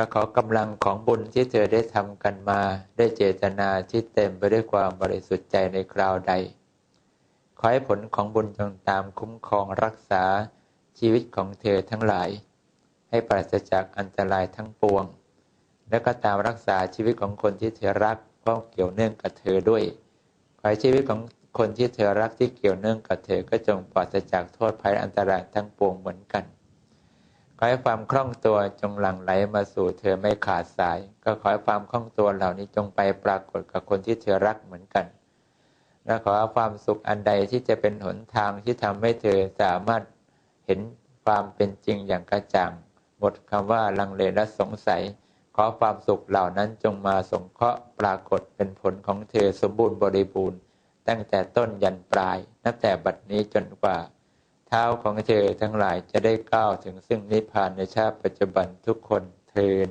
ก็ขอกำลังของบุญที่เธอได้ทำกันมาได้เจตนาที่เต็มไปด้วยความบริสุทธิ์ใจในคราวใด ขอให้ผลของบุญจงตามคุ้มครองรักษาชีวิตของเธอทั้งหลาย ให้ปราศจากอันตรายทั้งปวง และก็ตามรักษาชีวิตของคนที่เธอรักเพราะเกี่ยวเนื่องกับเธอด้วย ขอให้ชีวิตของคนที่เธอรักที่เกี่ยวเนื่องกับเธอก็จงปราศจากโทษภัยอันตรายทั้งปวงเหมือนกัน ขอให้ความคล่องตัวจงหลั่งไหลมาสู่เธอไม่ขาดสาย ก็ขอให้ความคล่องตัวเหล่านี้จงไปปรากฏกับคนที่เธอรักเหมือนกัน และขอความสุขอันใดที่จะเป็นหนทางที่ทำให้เธอสามารถเห็นความเป็นจริงอย่างกระจ่าง หมดคำว่าลังเลและสงสัย ขอความสุขเหล่านั้นจงมาสงเคราะห์ปรากฏเป็นผลของเธอสมบูรณ์บริบูรณ์ ตั้งแต่ต้นยันปลาย นับแต่บัดนี้จนกว่า เท้าของเธอทั้งหลายจะได้ก้าวถึงซึ่งนิพพานในชาติปัจจุบันทุกคนเทิน